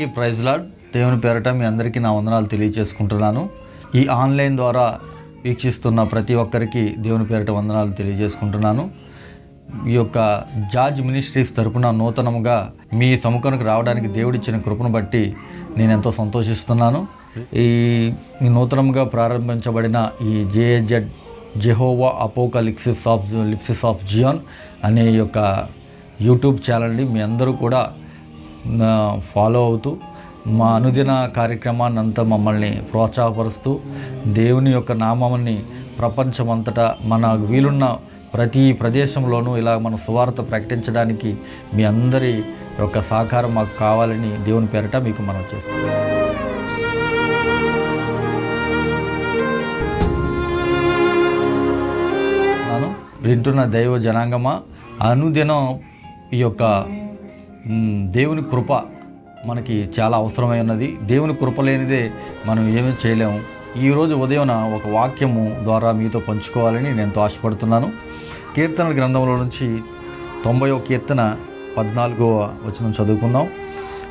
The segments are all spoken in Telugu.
అందరికీ ప్రైజ్ లాడ్. దేవుని పేరట మీ అందరికీ నా వందనాలు తెలియజేసుకుంటున్నాను. ఈ ఆన్లైన్ ద్వారా వీక్షిస్తున్న ప్రతి ఒక్కరికి దేవుని పేరట వందనాలు తెలియజేసుకుంటున్నాను. ఈ యొక్క జార్జ్ మినిస్ట్రీస్ తరపున నూతనముగా మీ సముఖానికి రావడానికి దేవుడిచ్చిన కృపను బట్టి నేను ఎంతో సంతోషిస్తున్నాను. ఈ నూతనముగా నూతనంగా ప్రారంభించబడిన ఈ J Z Jehovah apocalypse of లిప్సిస్ of Zion అనే యొక్క యూట్యూబ్ ఛానల్ని మీ అందరూ కూడా ఫాలో అవుతూ మా అనుదిన కార్యక్రమాన్ని అంతా మమ్మల్ని ప్రోత్సాహపరుస్తూ దేవుని యొక్క నామాన్ని ప్రపంచమంతటా మన వీలున్న ప్రతి ప్రదేశంలోనూ ఇలా మన సువార్త ప్రకటించడానికి మీ అందరి యొక్క సహకారం మాకు కావాలని దేవుని పేరట మీకు మనం చేస్తాం వింటున్న దైవ జనాంగమా అనుదినం ఈ యొక్క దేవుని కృప మనకి చాలా అవసరమై ఉన్నది. దేవుని కృప లేనిదే మనం ఏమీ చేయలేము. ఈరోజు ఉదయం ఒక వాక్యము ద్వారా మీతో పంచుకోవాలని నేను ఆశపడుతున్నాను. కీర్తనల గ్రంథంలో నుంచి తొంభైవ కీర్తన పద్నాలుగో వచనం చదువుకుందాం.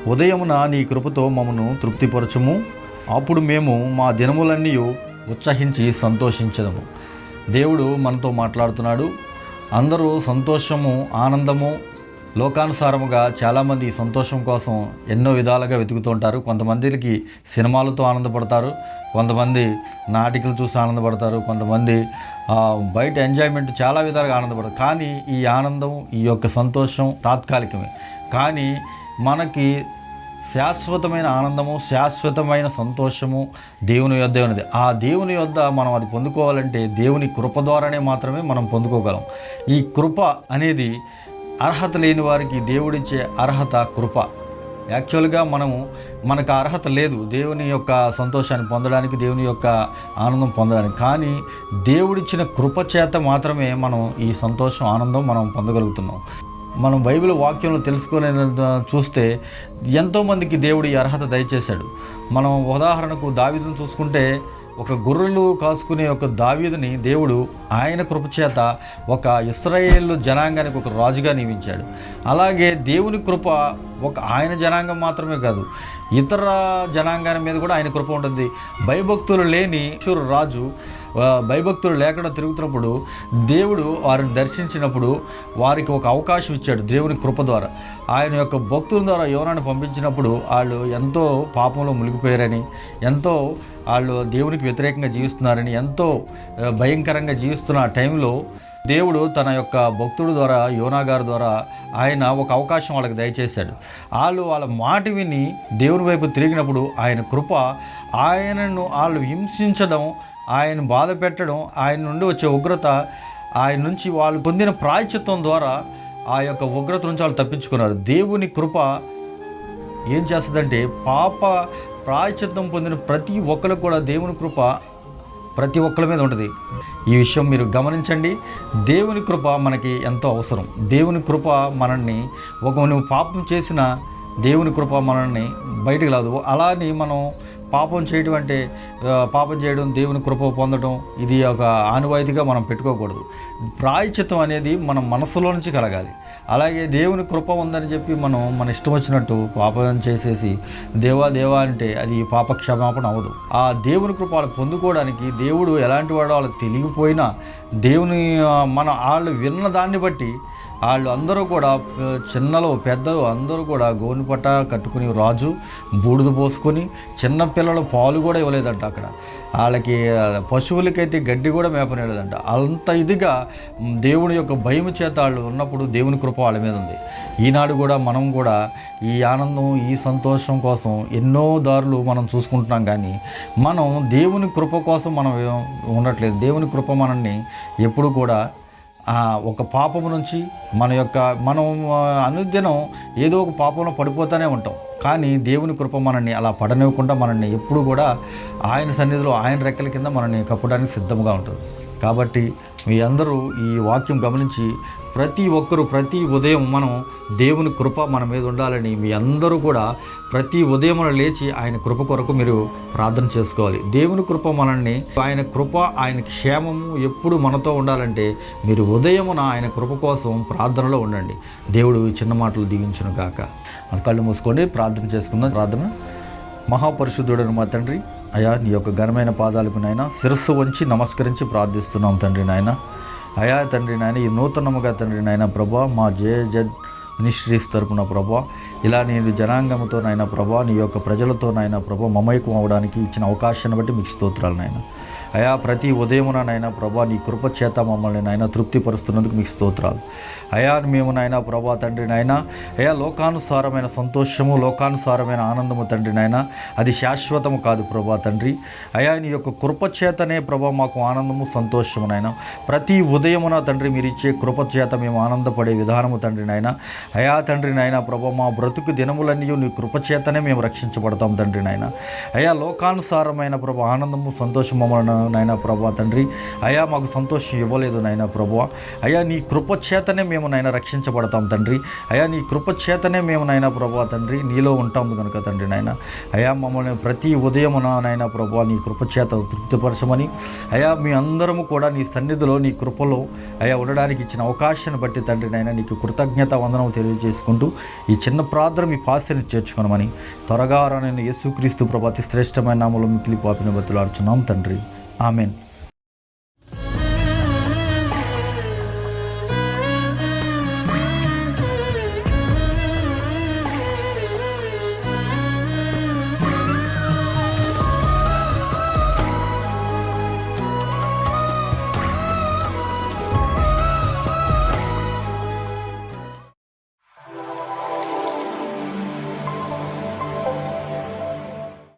ఉదయమున నీ కృపతో మమ్మను తృప్తిపరచుము. అప్పుడు మేము మా దినములన్నీ ఉత్సహించి సంతోషించదము. దేవుడు మనతో మాట్లాడుతున్నాడు. అందరూ సంతోషము ఆనందము లోకానుసారముగా చాలామంది సంతోషం కోసం ఎన్నో విధాలుగా వెతుకుతూ ఉంటారు. కొంతమందికి సినిమాలతో ఆనందపడతారు. కొంతమంది నాటికలు చూసి ఆనందపడతారు. కొంతమంది బయట ఎంజాయ్మెంట్ చాలా విధాలుగా ఆనందపడతారు. కానీ ఈ ఆనందం ఈ యొక్క సంతోషం తాత్కాలికమే. కానీ మనకి శాశ్వతమైన ఆనందము శాశ్వతమైన సంతోషము దేవుని యొద్ద ఉన్నది. ఆ దేవుని యొద్ద మనం అది పొందుకోవాలంటే దేవుని కృప ద్వారానే మాత్రమే మనం పొందుకోగలం. ఈ కృప అనేది అర్హత లేని వారికి దేవుడిచ్చే అర్హత కృప. యాక్చువల్గా మనము మనకు అర్హత లేదు. దేవుని యొక్క సంతోషాన్ని పొందడానికి దేవుని యొక్క ఆనందం పొందడానికి. కానీ దేవుడిచ్చిన కృప చేత మాత్రమే మనం ఈ సంతోషం ఆనందం మనం పొందగలుగుతున్నాం. మనం బైబిల్ వాక్యంలో తెలుసుకునే చూస్తే ఎంతోమందికి దేవుడు ఈ అర్హత దయచేశాడు. మనం ఉదాహరణకు దావిదం చూసుకుంటే ఒక గొర్రెలు కాసుకునే ఒక దావీదుని దేవుడు ఆయన కృపచేత ఒక ఇస్రాయేల్ జనాంగానికి ఒక రాజుగా నియమించాడు. అలాగే దేవుని కృప ఒక ఆయన జనాంగం మాత్రమే కాదు ఇతర జనాంగాల మీద కూడా ఆయన కృప ఉంటుంది. భయభక్తులు లేని శూరు రాజు భయభక్తులు లేకుండా తిరుగుతున్నప్పుడు దేవుడు వారిని దర్శించినప్పుడు వారికి ఒక అవకాశం ఇచ్చాడు దేవుని కృప ద్వారా. ఆయన యొక్క భక్తుల ద్వారా యోనాన్ని పంపించినప్పుడు వాళ్ళు ఎంతో పాపంలో మునిగిపోయారని ఎంతో వాళ్ళు దేవునికి వ్యతిరేకంగా జీవిస్తున్నారని ఎంతో భయంకరంగా జీవిస్తున్న ఆ టైంలో దేవుడు తన యొక్క భక్తుడు ద్వారా యోనాగారు ద్వారా ఆయన ఒక అవకాశం వాళ్ళకి దయచేశాడు. వాళ్ళు వాళ్ళ మాట విని దేవుని వైపు తిరిగినప్పుడు ఆయన కృప ఆయనను వాళ్ళు హింసించడం ఆయన బాధ పెట్టడం ఆయన నుండి వచ్చే ఉగ్రత ఆయన నుంచి వాళ్ళు పొందిన ప్రాయచిత్వం ద్వారా ఆ యొక్క ఉగ్రత నుంచి వాళ్ళు తప్పించుకున్నారు. దేవుని కృప ఏం చేస్తుందంటే పాప ప్రాయచిత్తం పొందిన ప్రతి ఒక్కరికి కూడా దేవుని కృప ప్రతి ఒక్కరి మీద ఉంటుంది. ఈ విషయం మీరు గమనించండి. దేవుని కృప మనకి ఎంతో అవసరం. దేవుని కృప మనల్ని ఒక నువ్వు పాపం చేసిన దేవుని కృప మనల్ని బయటకు రాదు. అలానే మనం పాపం చేయడం అంటే పాపం చేయడం దేవుని కృప పొందడం ఇది ఒక ఆనువాయితీగా మనం పెట్టుకోకూడదు. ప్రాయచిత్వం అనేది మన మనసులో నుంచి కలగాలి. అలాగే దేవుని కృప ఉందని చెప్పి మనం మన ఇష్టం వచ్చినట్టు పాపం చేసేసి దేవా దేవా అంటే అది పాప క్షమాపణ అవ్వదు. ఆ దేవుని కృప వాళ్ళు పొందుకోవడానికి దేవుడు ఎలాంటి వాడో వాళ్ళకి తెలియకపోయినా దేవుని మన వాళ్ళు విన్న దాన్ని బట్టి వాళ్ళు అందరూ కూడా చిన్నలు పెద్దలు అందరూ కూడా గోని పట్ట కట్టుకుని రాజు బూడిద పోసుకొని చిన్న పిల్లలు పాలు కూడా ఇవ్వలేదంట అక్కడ. వాళ్ళకి పశువులకైతే గడ్డి కూడా మేపనేలేదంట. అంత ఇదిగా దేవుని యొక్క భయం చేత వాళ్ళు ఉన్నప్పుడు దేవుని కృప వాళ్ళ మీద ఉంది. ఈనాడు కూడా మనం కూడా ఈ ఆనందం ఈ సంతోషం కోసం ఎన్నో దారులు మనం చూసుకుంటున్నాం కానీ మనం దేవుని కృప కోసం మనం ఉండట్లేదు. దేవుని కృప మనల్ని ఎప్పుడు కూడా ఒక పాపము నుంచి మన యొక్క మనం అనుదినం ఏదో ఒక పాపంలో పడిపోతూనే ఉంటాం. కానీ దేవుని కృప మనల్ని అలా పడనివ్వకుండా మనల్ని ఎప్పుడు కూడా ఆయన సన్నిధిలో ఆయన రెక్కల కింద మనల్ని కప్పడానికి సిద్ధంగా ఉంటుంది. కాబట్టి మీ అందరూ ఈ వాక్యం గమనించి ప్రతి ఒక్కరూ ప్రతి ఉదయం మనం దేవుని కృప మన మీద ఉండాలని మీ అందరూ కూడా ప్రతి ఉదయం లేచి ఆయన కృప కొరకు మీరు ప్రార్థన చేసుకోవాలి. దేవుని కృప మనల్ని ఆయన కృప ఆయన క్షేమము ఎప్పుడు మనతో ఉండాలంటే మీరు ఉదయమున ఆయన కృప కోసం ప్రార్థనలో ఉండండి. దేవుడు చిన్న మాటలు దీవించును గాక. కళ్ళు మూసుకొని ప్రార్థన చేసుకుందాం. ప్రార్థన. మహాపరిశుద్ధుడని మా తండ్రి అయా నీ యొక్క ఘనమైన పాదాలకు నాయన శిరస్సు వంచి నమస్కరించి ప్రార్థిస్తున్నాం తండ్రి నాయన. అయా తండ్రి నాయన ఈ నూతనముగా తండ్రి నాయన ప్రభా మా జయ జడ్ మినిస్ట్రీస్ తరపున ప్రభా ఇలా నేను జనాంగంతో నాయన ప్రభా నీ యొక్క ప్రజలతో ప్రభా మమైకం అవడానికి ఇచ్చిన అవకాశాన్ని బట్టి మీకు స్తోత్రాలు నాయన. అయా ప్రతి ఉదయమున ప్రభా నీ కృప చేత మమ్మల్ని నాయన తృప్తిపరుస్తున్నందుకు మీకు స్తోత్రాలు. అయా మేము నాయన ప్రభా తండ్రి నాయన అయా లోకానుసారమైన సంతోషము లోకానుసారమైన ఆనందము తండ్రి నాయన అది శాశ్వతము కాదు ప్రభా తండ్రి. అయా నీ యొక్క కృప చేతనే ప్రభా మాకు ఆనందము సంతోషము నాయన ప్రతి ఉదయమున తండ్రి మీరు ఇచ్చే కృప చేత మేము ఆనందపడే విధానము తండ్రి నాయన అయా తండ్రి నాయన ప్రభా మా బ్రతుకు దినములన్నీ నీ కృపచేతనే మేము రక్షించబడతాం తండ్రి నాయన. అయా లోకానుసారమైన ప్రభా ఆనందము సంతోషం మమ్మల్ని నాయన ప్రభా తండ్రి. అయా మాకు సంతోషం ఇవ్వలేదు నాయన ప్రభా. అయా నీ కృపచేతనే మేము నాయన రక్షించబడతాం తండ్రి. అయా నీ కృపచేతనే మేము నాయన ప్రభా తండ్రి నీలో ఉంటాము కనుక తండ్రి నాయన. అయా మమ్మల్ని ప్రతి ఉదయమున నాయన ప్రభా నీ కృపచేత తృప్తిపరచమని. అయా మీ అందరము కూడా నీ సన్నిధిలో నీ కృపలో అయా ఉండడానికి ఇచ్చిన అవకాశాన్ని బట్టి తండ్రి నాయన నీకు కృతజ్ఞత వందనం తెలియజేసుకుంటూ ఈ చిన్న ప్రార్థన మీ పాస్యని చేర్చుకోనమని త్వరగా రానైన యేసుక్రీస్తు ప్రభాతి శ్రేష్టమైన నామలో మిక్కిలి పాపిన బతులాడుచున్నాం తండ్రి. ఆమెన్.